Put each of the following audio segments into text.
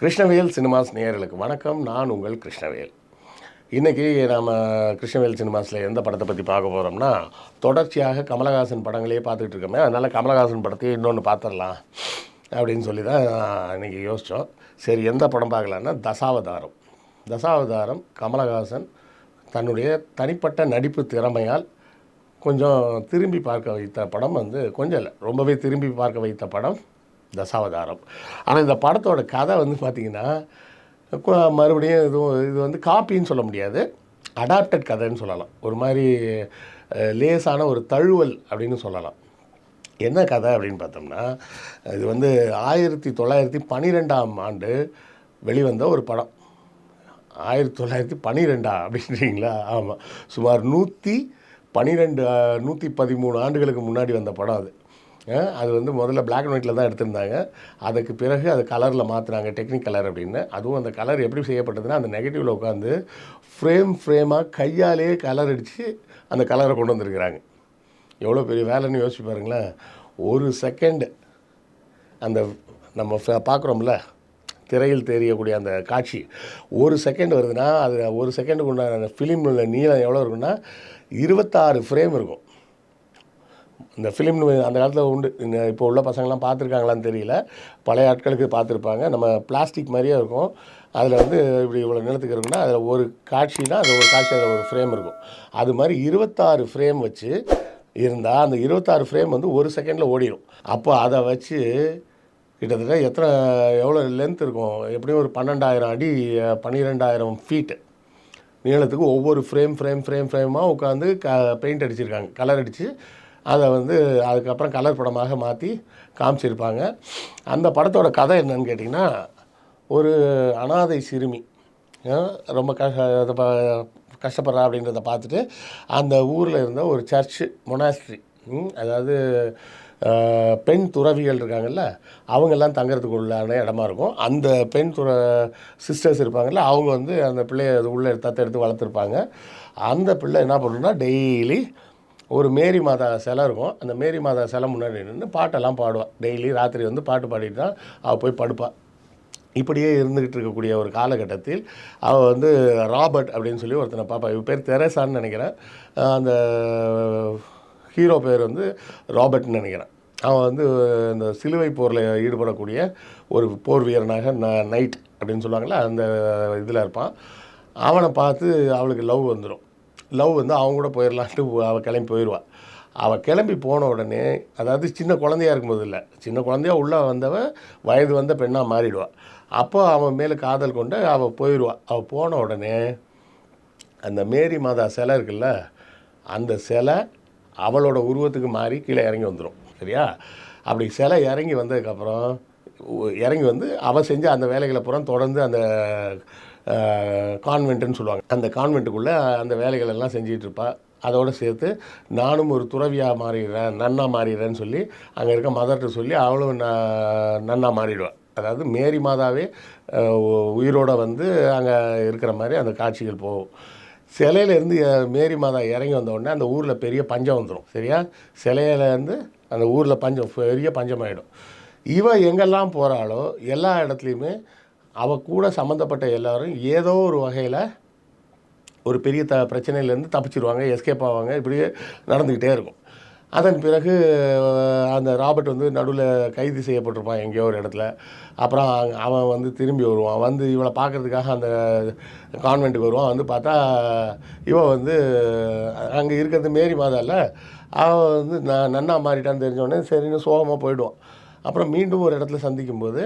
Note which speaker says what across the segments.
Speaker 1: Krishnavel cinemas நேயர்களுக்கு வணக்கம். நான் உங்கள் கிருஷ்ணவேல். இன்றைக்கி நாம் கிருஷ்ணவேல் சினிமாஸில் எந்த படத்தை பற்றி பார்க்க போகிறோம்னா தொடர்ச்சியாக கமலஹாசன் படங்களே பார்த்துக்கிட்டு இருக்கோமே. அதனால் கமலஹாசன் படத்தையே இன்னொன்று பார்த்துடலாம் அப்படின்னு சொல்லி தான் இன்றைக்கி யோசித்தோம் சரி எந்த படம் பார்க்கலான்னா தசாவதாரம். தசாவதாரம் கமலஹாசன் தன்னுடைய தனிப்பட்ட நடிப்பு திறமையால் கொஞ்சம் திரும்பி பார்க்க வைத்த படம் வந்து கொஞ்சம் இல்லை. ரொம்பவே திரும்பி பார்க்க வைத்த படம் தசாவதாரம். ஆனால் இந்த படத்தோட கதை வந்து பார்த்திங்கன்னா மறுபடியும் இதுவும் இது வந்து காப்பின்னு சொல்ல முடியாது. அடாப்டட் கதைன்னு சொல்லலாம். ஒரு மாதிரி லேசான ஒரு தழுவல் அப்படின்னு சொல்லலாம். என்ன கதை அப்படின்னு பார்த்தோம்னா இது வந்து ஆயிரத்தி தொள்ளாயிரத்தி பன்னிரெண்டாம் ஆண்டு வெளிவந்த ஒரு படம். ஆயிரத்தி தொள்ளாயிரத்தி பன்னிரெண்டா அப்படின்றீங்களா? ஆமாம் சுமார் நூற்றி பன்னிரெண்டு நூற்றி பதிமூணு ஆண்டுகளுக்கு முன்னாடி வந்த படம் அது. அது வந்து முதல்ல பிளாக் அண்ட் ஒயிட்டில் தான் எடுத்திருந்தாங்க. அதுக்கு பிறகு அது கலரில் மாற்றினாங்க டெக்னிக் கலர் அப்படின்னு. அதுவும் அந்த கலர் எப்படி செய்யப்பட்டதுன்னா அந்த நெகட்டிவில் உட்காந்து ஃப்ரேம் ஃப்ரேமாக கையாலே கலர் அடித்து அந்த கலரை கொண்டு வந்திருக்கிறாங்க. எவ்வளோ பெரிய வேலைன்னு யோசிச்சு பாருங்களேன். ஒரு செகண்ட் அந்த நம்ம பார்க்குறோம்ல திரையில் தெரியக்கூடிய அந்த காட்சி ஒரு செகண்ட் வருதுன்னா அது ஒரு செகண்டுக்கு உண்டான ஃபிலிம் நீளம் எவ்வளோ இருக்குன்னா இருபத்தாறு ஃப்ரேம் இருக்கும். இந்த ஃபிலிம் அந்த காலத்தில் உண்டு இந்த இப்போ உள்ள பசங்களாம் பார்த்துருக்காங்களான்னு தெரியல. பழைய ஆட்களுக்கு பார்த்துருப்பாங்க. நம்ம பிளாஸ்டிக் மாதிரியே இருக்கும். அதில் வந்து இப்படி இவ்வளோ நிலத்துக்கு இருக்குன்னா அதில் ஒரு காட்சினா அது ஒரு காட்சி அதில் ஒரு ஃப்ரேம் இருக்கும். அது மாதிரி இருபத்தாறு ஃப்ரேம் வச்சு இருந்தால் அந்த இருபத்தாறு ஃப்ரேம் வந்து ஒரு செகண்டில் ஓடிடும் அப்போ அதை வச்சு கிட்டத்தட்ட எத்தனை எவ்வளோ லென்த் இருக்கும்? எப்படியும் ஒரு பன்னெண்டாயிரம் அடி பன்னிரெண்டாயிரம் ஃபீட்டு நீளத்துக்கு ஒவ்வொரு ஃப்ரேம் ஃப்ரேம் ஃப்ரேம் ஃப்ரேமாக உட்காந்து க பெயிண்ட் அடிச்சிருக்காங்க. கலர் அடித்து அதை வந்து அதுக்கப்புறம் கலர் படமாக மாற்றி காமிச்சிருப்பாங்க. அந்த படத்தோட கதை என்னன்னு கேட்டிங்கன்னா ஒரு அனாதை சிறுமி ரொம்ப கஷ்ட அதை கஷ்டப்படுறா அப்படின்றத பார்த்துட்டு அந்த ஊரில் இருந்த ஒரு சர்ச்சு மொனாஸ்ட்ரி அதாவது பெண் துறவிகள் இருக்காங்கல்ல அவங்கெல்லாம் தங்கிறதுக்கு உள்ளான இடமா இருக்கும். அந்த பெண் துற சிஸ்டர்ஸ் இருப்பாங்கல்ல அவங்க வந்து அந்த பிள்ளைய அது உள்ளே தத்தெடுத்து வளர்த்துருப்பாங்க. அந்த பிள்ளை என்ன பண்ணுன்னா டெய்லி ஒரு மேரி மாதா சிலை இருக்கும். அந்த மேரி மாதா சிலை முன்னாடி நின்று பாட்டெல்லாம் பாடுவாள் டெய்லி ராத்திரி வந்து பாட்டு பாடிட்டு தான் அவள் போய் படுப்பாள் இப்படியே இருந்துக்கிட்டு இருக்கக்கூடிய ஒரு காலகட்டத்தில் அவள் வந்து ராபர்ட் அப்படின்னு சொல்லி ஒருத்தனை பாப்பா இவ பேர் தெரேசான்னு நினைக்கிறேன். அந்த ஹீரோ பேர் வந்து ராபர்ட்னு நினைக்கிறேன். அவன் வந்து இந்த சிலுவை போரில் ஈடுபடக்கூடிய ஒரு போர் வீரனாக ந நைட் அப்படின்னு சொல்லுவாங்கள்ல அந்த இதில் இருப்பான். அவனை பார்த்து அவளுக்கு லவ் வந்துடும் லவ் வந்து அவங்க கூட போயிடலான்ட்டு அவள் கிளம்பி போயிடுவாள் அவள் கிளம்பி போன உடனே அதாவது சின்ன குழந்தையா இருக்கும்போது இல்லை சின்ன குழந்தையா உள்ளே வந்தவன் வயது வந்த பெண்ணாக மாறிடுவாள் அப்போ அவன் மேலே காதல் கொண்டு அவள் போயிடுவாள் அவள் போன உடனே அந்த மேரி மாதா சிலை இருக்குல்ல அந்த சிலை அவளோட உருவத்துக்கு மாறி கீழே இறங்கி வந்துடும் சரியா? அப்படி சிலை இறங்கி வந்ததுக்கப்புறம் இறங்கி வந்து அவள் செஞ்ச அந்த வேலைகளை பூரா தொடர்ந்து அந்த கான்வென்ட்டுன்னு சொல்லுவாங்க. அந்த கான்வென்ட்டுக்குள்ளே அந்த வேலைகள் எல்லாம் செஞ்சிட்டு அதோடு சேர்த்து நானும் ஒரு துறவியாக மாறிடுறேன் நன்னா மாறிடுறேன்னு சொல்லி அங்கே இருக்க மதர்கிட்ட சொல்லி அவளும் நன்னா மாறிடுவாள் அதாவது மேரி மாதாவே உயிரோடு உயிரோட வந்து அங்கே இருக்கிற மாதிரி அந்த காட்சிகள் போகும். சிலையிலேருந்து மேரி மாதா இறங்கி வந்த உடனே அந்த ஊரில் பெரிய பஞ்சம் வந்துடும் சரியா? சிலையிலேருந்து அந்த ஊரில் பஞ்சம் பெரிய பஞ்சமாயிடும். இவ எங்கெல்லாம் போகிறாளோ எல்லா இடத்துலையுமே அவ கூட சம்மந்தப்பட்ட எல்லாரும் ஏதோ ஒரு வகையில் ஒரு பெரிய த பிரச்சனையிலேருந்து தப்பிச்சிருவாங்க எஸ்கேப் ஆவாங்க இப்படியே நடந்துக்கிட்டே இருக்கும். அதன் பிறகு அந்த ராபர்ட் வந்து நடுவில் கைது செய்யப்பட்டிருப்பான் எங்கேயோ ஒரு இடத்துல. அப்புறம் அவன் வந்து திரும்பி வருவான். வந்து இவளை பார்க்கறதுக்காக அந்த கான்வெண்ட்டுக்கு வருவான். வந்து பார்த்தா இவன் வந்து அங்கே இருக்கிறது மேரி மாதா இல்லை. அவன் வந்து நான் நன்னா மாறிட்டான்னு தெரிஞ்சோடனே சரின்னு சோகமாக போயிடுவான். அப்புறம் மீண்டும் ஒரு இடத்துல சந்திக்கும்போது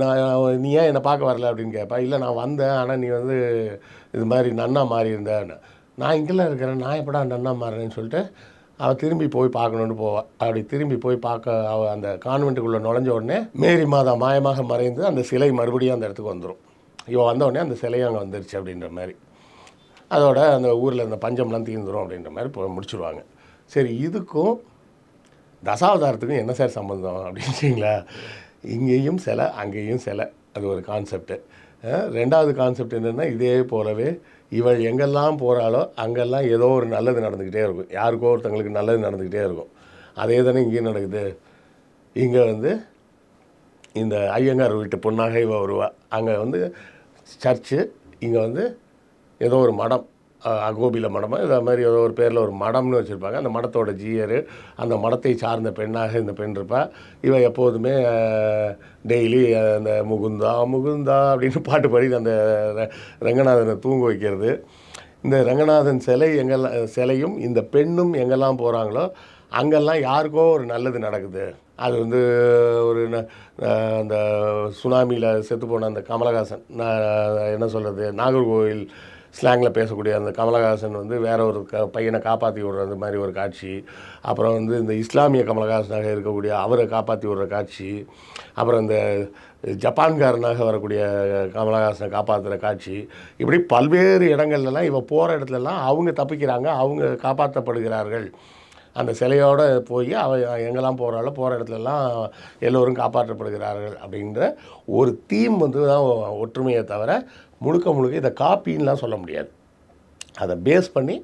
Speaker 1: நான் நீ ஏன் என்னை பார்க்க வரல? அப்படின்னு கேட்பா. இல்லை நான் வந்தேன். ஆனால் நீ வந்து இது மாதிரி நன்னா மாறி இருந்தேன்னு நான் இங்கெல்லாம் இருக்கிறேன் நான் எப்படா அந்த அண்ணா மாறுறேன்னு சொல்லிட்டு அவள் திரும்பி போய் பார்க்கணுன்னு போவாள் அப்படி திரும்பி போய் பார்க்க அவள் அந்த கான்வெண்ட்டுக்குள்ளே நுழைஞ்ச உடனே மேரி மாதா மாயமாக மறைந்து அந்த சிலை மறுபடியும் அந்த இடத்துக்கு வந்துடும் இவன் வந்த அந்த சிலையும் அங்கே வந்துருச்சு அப்படின்ற மாதிரி. அதோட அந்த ஊரில் இந்த பஞ்சம்லாம் தீர்ந்துடும் அப்படின்ற மாதிரி போய் முடிச்சிடுவாங்க சரி இதுக்கும் தசாவதாரத்துக்கும் என்ன சார் சம்பந்தம் அப்படின்றீங்களா இங்கேயும் சிலை அங்கேயும் சிலை. அது ஒரு கான்செப்ட்டு ரெண்டாவது கான்செப்ட் என்னென்னா இதே போலவே இவள் எங்கெல்லாம் போகிறாளோ அங்கெல்லாம் ஏதோ ஒரு நல்லது நடந்துக்கிட்டே இருக்கும். யாருக்கோ ஒருத்தங்களுக்கு நல்லது நடந்துக்கிட்டே இருக்கும். அதே தானே இங்கேயும் நடக்குது. இங்கே வந்து இந்த ஐயங்கார் வீட்டு பொண்ணாக இவ வருவா. அங்கே வந்து சர்ச்சு இங்கே வந்து ஏதோ ஒரு மடம். அகோபில மடமா இதை மாதிரி ஏதோ ஒரு பேரில் ஒரு மடம்னு வச்சுருப்பாங்க. அந்த மடத்தோட ஜீயர் அந்த மடத்தை சார்ந்த பெண்ணாக இந்த பெண் இருப்பா. இவ எப்போதுமே டெய்லி அந்த முகுந்தா முகுந்தா அப்படின்னு பாட்டு பாடி அந்த ரங்கநாதனை தூங்க வைக்கிறது. இந்த ரங்கநாதன் சிலை எங்கெல்லாம் சிலையும் இந்த பெண்ணும் எங்கெல்லாம் போகிறாங்களோ அங்கெல்லாம் யாருக்கோ ஒரு நல்லது நடக்குது. அது வந்து ஒரு ந- அந்த சுனாமியில் செத்து போன அந்த கமலஹாசன் என்ன சொல்கிறது நாகர்கோவில் ஸ்லாங்கில் பேசக்கூடிய அந்த கமலஹாசன் வந்து வேற ஒரு க பையனை காப்பாற்றி விடுறது மாதிரி ஒரு காட்சி. அப்புறம் வந்து இந்த இஸ்லாமிய கமலஹாசனாக இருக்கக்கூடிய அவரை காப்பாற்றி விடுற காட்சி. அப்புறம் இந்த ஜப்பான்காரனாக வரக்கூடிய கமலஹாசனை காப்பாற்றுற காட்சி. இப்படி பல்வேறு இடங்கள்லாம் இவன் போகிற இடத்துலலாம் அவங்க தப்பிக்கிறாங்க அவங்க காப்பாற்றப்படுகிறார்கள் அந்த சிலையோடு போய் அவ எங்கெல்லாம் போகிறாளோ போகிற இடத்துலலாம் எல்லோரும் காப்பாற்றப்படுகிறார்கள் அப்படின்ற ஒரு தீம் வந்து தான் ஒற்றுமையை தவிர முழுக்க முழுக்க இதை காப்பின்லாம் சொல்ல முடியாது. அதை பேஸ் பண்ணி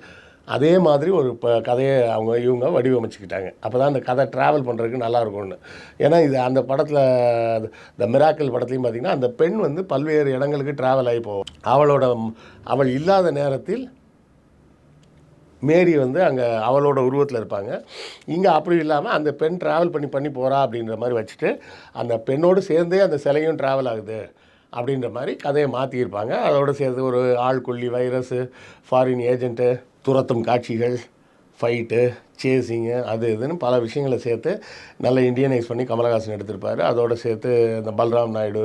Speaker 1: அதே மாதிரி ஒரு இப்போ கதையை அவங்க இவங்க வடிவமைச்சுக்கிட்டாங்க. அப்போ தான் அந்த கதை ட்ராவல் பண்ணுறதுக்கு நல்லா இருக்கும்னு ஏன்னா இது அந்த படத்தில் இந்த மிராக்கல் படத்துலையும் பார்த்திங்கன்னா அந்த பெண் வந்து பல்வேறு இடங்களுக்கு ட்ராவல் ஆகி போவோம் அவளோட அவள் இல்லாத நேரத்தில் மேரி வந்து அங்கே அவளோட உருவத்தில் இருப்பாங்க. இங்கே அப்படி இல்லாமல் அந்த பெண் ட்ராவல் பண்ணி பண்ணி போகிறா அப்படின்ற மாதிரி வச்சுட்டு அந்த பெண்ணோடு சேர்ந்தே அந்த சிலையும் ட்ராவல் ஆகுது. அப்படின்ற மாதிரி கதையை மாற்றியிருப்பாங்க அதோடு சேர்த்து ஒரு ஆள்கொல்லி வைரஸு ஃபாரின் ஏஜென்ட்டு துரத்தும் காட்சிகள் ஃபைட்டு சேசிங்கு அது இதுன்னு பல விஷயங்களை சேர்த்து நல்ல இந்தியனைஸ் பண்ணி கமலஹாசன் எடுத்திருப்பார். அதோடு சேர்த்து இந்த பல்ராம் நாயுடு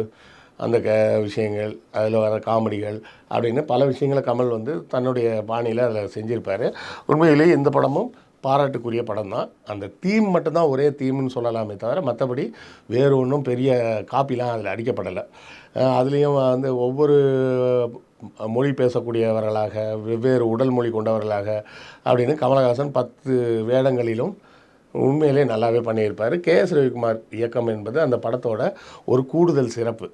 Speaker 1: அந்த க விஷயங்கள் அதில் வர காமெடிகள் அப்படின்னு பல விஷயங்களை கமல் வந்து தன்னுடைய பாணியில் அதில் செஞ்சுருப்பார். உண்மையிலேயே இந்த படமும் பாராட்டுக்குரிய படம் தான். அந்த தீம் மட்டும்தான் ஒரே தீம்னு சொல்லலாமே தவிர மற்றபடி வேறு ஒன்றும் பெரிய காப்பிலாம் அதில் அடிக்கப்படலை. அதுலேயும் வந்து ஒவ்வொரு மொழி பேசக்கூடியவர்களாக வெவ்வேறு உடல் மொழி கொண்டவர்களாக அப்படின்னு கமலஹாசன் பத்து வேடங்களிலும் உண்மையிலே நல்லாவே பண்ணியிருப்பார். கே எஸ் ரவிக்குமார் இயக்கம் என்பது அந்த படத்தோட ஒரு கூடுதல் சிறப்பு.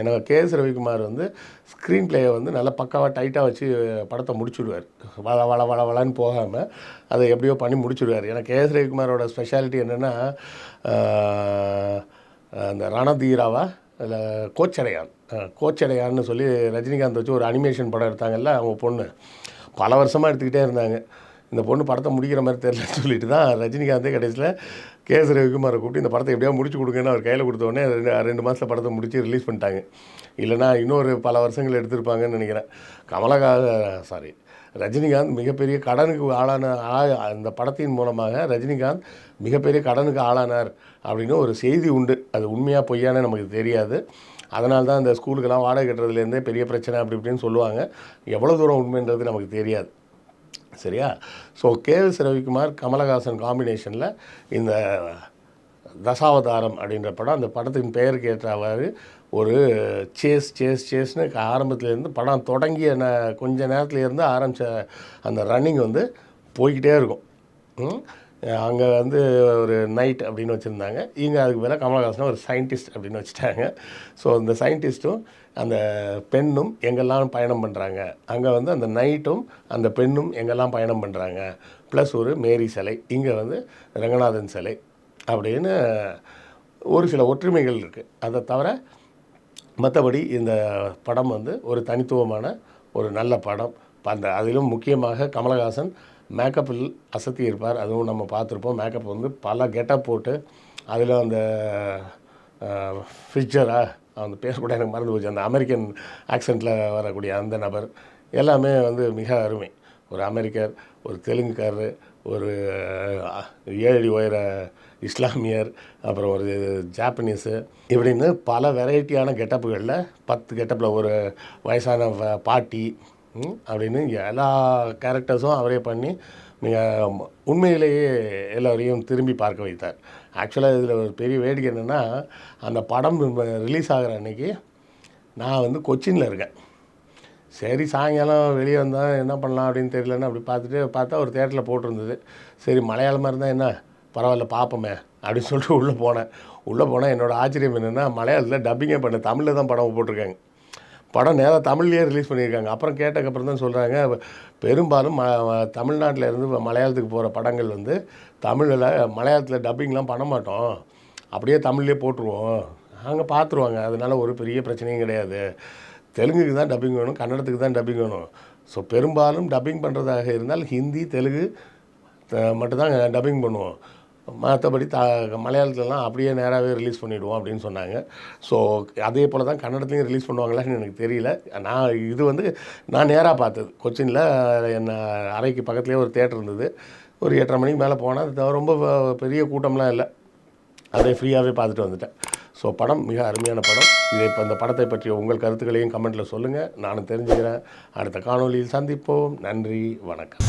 Speaker 1: எனக்கு கே எஸ் ரவிக்குமார் வந்து ஸ்க்ரீன் பிளேயை வந்து நல்லா பக்காவாக டைட்டாக வச்சு படத்தை முடிச்சுடுவார். வள வள வள வளன்னு போகாமல் அதை எப்படியோ பண்ணி முடிச்சுடுவார். ஏன்னா கே எஸ் ரவிக்குமாரோட ஸ்பெஷாலிட்டி என்னென்னா அந்த ரணதீராவா கோச்சடையான். கோச்சடையான்னு சொல்லி ரஜினிகாந்த் வச்சு ஒரு அனிமேஷன் படம் எடுத்தாங்கல்ல அவங்க பொண்ணு. பல வருஷமாக எடுத்துக்கிட்டே இருந்தாங்க. இந்த பொண்ணு படத்தை முடிக்கிற மாதிரி தெரியலன்னு சொல்லிட்டு தான் ரஜினிகாந்தே கடைசியில் கேஎஸ் ரவிக்குமாரை கூப்பிட்டு இந்த படத்தை எப்படியா முடிச்சு கொடுங்கன்னு அவர் கையில் கொடுத்தோடனே ரெண்டு ரெண்டு மாதத்தில் படத்தை முடித்து ரிலீஸ் பண்ணிட்டாங்க. இல்லைனா இன்னொரு பல வருஷங்கள் எடுத்திருப்பாங்கன்னு நினைக்கிறேன். கமலகா சாரி ரஜினிகாந்த் மிகப்பெரிய கடனுக்கு ஆளான ஆ- அந்த படத்தின் மூலமாக ரஜினிகாந்த் மிகப்பெரிய கடனுக்கு ஆளானார் அப்படின்னு ஒரு செய்தி உண்டு. அது உண்மையாக பொய்யானே நமக்கு தெரியாது. அதனால தான் இந்த ஸ்கூலுக்கெல்லாம் வாடகை கட்டுறதுலேருந்தே பெரிய பிரச்சனை அப்படி இப்படின்னு சொல்லுவாங்க. எவ்வளோ தூரம் உண்மைன்றது நமக்கு தெரியாது. சரியா? So K S Ravikumar Kamalhaasan காம்பினேஷனில் இந்த தசாவதாரம் அப்படின்ற படம் அந்த படத்தின் பெயருக்கு ஏற்றவாறு ஒரு சேஸ் சேஸ் சேஸ்னு ஆரம்பத்துலேருந்து படம் தொடங்கிய ந கொஞ்ச நேரத்துலேருந்து ஆரம்பித்த அந்த ரன்னிங் வந்து போய்கிட்டே இருக்கும். அங்கே வந்து ஒரு நைட் அப்படின்னு வச்சுருந்தாங்க. இங்கே அதுக்கு மேலே கமலஹாசனை ஒரு சயின்டிஸ்ட் அப்படின்னு வச்சுட்டாங்க. ஸோ இந்த சயின்டிஸ்ட்டும் அந்த பெண்ணும் எங்கெல்லாம் பயணம் பண்ணுறாங்க அங்கே வந்து அந்த நைட்டும் அந்த பெண்ணும் எங்கெல்லாம் பயணம் பண்ணுறாங்க ப்ளஸ் ஒரு மேரி சிலை இங்கே வந்து ரங்கநாதன் சிலை அப்படின்னு ஒரு சில ஒற்றுமைகள் இருக்குது அதை தவிர மற்றபடி இந்த படம் வந்து ஒரு தனித்துவமான ஒரு நல்ல படம். அந்த அதிலும் முக்கியமாக கமலஹாசன் மேக்கப்பில் அசத்தி இருப்பார். அதுவும் நம்ம பார்த்துருப்போம். மேக்கப் வந்து பல கெட்டப் போட்டு அதில் அந்த ஃபிச்சரா அந்த பேர் கூட எனக்கு மறந்து போச்சு. அந்த அமெரிக்கன் ஆக்சண்ட்டில் வரக்கூடிய அந்த நபர் எல்லாமே வந்து மிக அருமை. ஒரு அமெரிக்கர் ஒரு தெலுங்குக்காரர் ஒரு ஏழு உயர இஸ்லாமியர் அப்புறம் ஒரு ஜாப்பனீஸு இப்படின்னு பல வெரைட்டியான கெட்டப்புகளில் பத்து கெட்டப்பில் ஒரு வயசான பாட்டி அப்படின்னு எல்லா கேரக்டர்ஸும் அவரே பண்ணி மிக உண்மையிலேயே எல்லோரையும் திரும்பி பார்க்க வைத்தார். ஆக்சுவலாக இதில் ஒரு பெரிய வேடிக்கை என்னென்னா அந்த படம் ரிலீஸ் ஆகிற அன்னைக்கு நான் வந்து கொச்சினில் இருக்கேன். சரி சாயங்காலம் வெளியே வந்தால் என்ன பண்ணலாம் அப்படின்னு தெரியலன்னு அப்படி பார்த்துட்டு பார்த்தா ஒரு தேட்டரில் போட்டிருந்தது. சரி மலையாளமாக இருந்தால் என்ன? பரவாயில்ல பார்ப்போமே அப்படின்னு சொல்லிட்டு உள்ளே போனேன். உள்ளே போனால் என்னோடய ஆச்சரியம் என்னென்னா மலையாளத்தில் டப்பிங்கே பண்ண தமிழில் தான் படம் போட்டிருக்காங்க. படம் நேராக தமிழ்லேயே ரிலீஸ் பண்ணியிருக்காங்க. அப்புறம் கேட்டக்கப்புறம் தான் சொல்கிறாங்க பெரும்பாலும் ம தமிழ்நாட்டில் இருந்து மலையாளத்துக்கு போகிற படங்கள் வந்து தமிழில் மலையாளத்தில் டப்பிங்லாம் பண்ண மாட்டோம். அப்படியே தமிழ்லேயே போட்டுருவோம். அங்கே பார்த்துருவாங்க அதனால ஒரு பெரிய பிரச்சனையும் கிடையாது. தெலுங்குக்கு தான் டப்பிங் வேணும் கன்னடத்துக்கு தான் டப்பிங் வேணும். ஸோ பெரும்பாலும் டப்பிங் பண்ணுறதாக இருந்தால் ஹிந்தி தெலுங்கு த- மட்டும்தான் டப்பிங் பண்ணுவோம். மற்றபடி த மலையாளத்துலலாம் அப்படியே நேராகவே ரிலீஸ் பண்ணிவிடுவோம் அப்படின்னு சொன்னாங்க. ஸோ அதே போல் தான் கன்னடத்துலையும் ரிலீஸ் பண்ணுவாங்களான்னு எனக்கு தெரியல. நான் இது வந்து நான் நேராக பார்த்தது. கொச்சினில் என்ன அறைக்கு பக்கத்துலேயே ஒரு தேட்டர் இருந்தது. ஒரு எட்டரை மணிக்கு மேலே போனால் அது ரொம்ப பெரிய கூட்டம்லாம் இல்லை. அதை ஃப்ரீயாகவே பார்த்துட்டு வந்துட்டேன். ஸோ படம் மிக அருமையான படம். இதை இப்போ இந்த படத்தை பற்றிய உங்கள் கருத்துக்களையும் கமெண்ட்டில் சொல்லுங்கள் நானும் தெரிஞ்சுக்கிறேன். அடுத்த காணொலியில் சந்திப்போம். நன்றி வணக்கம்.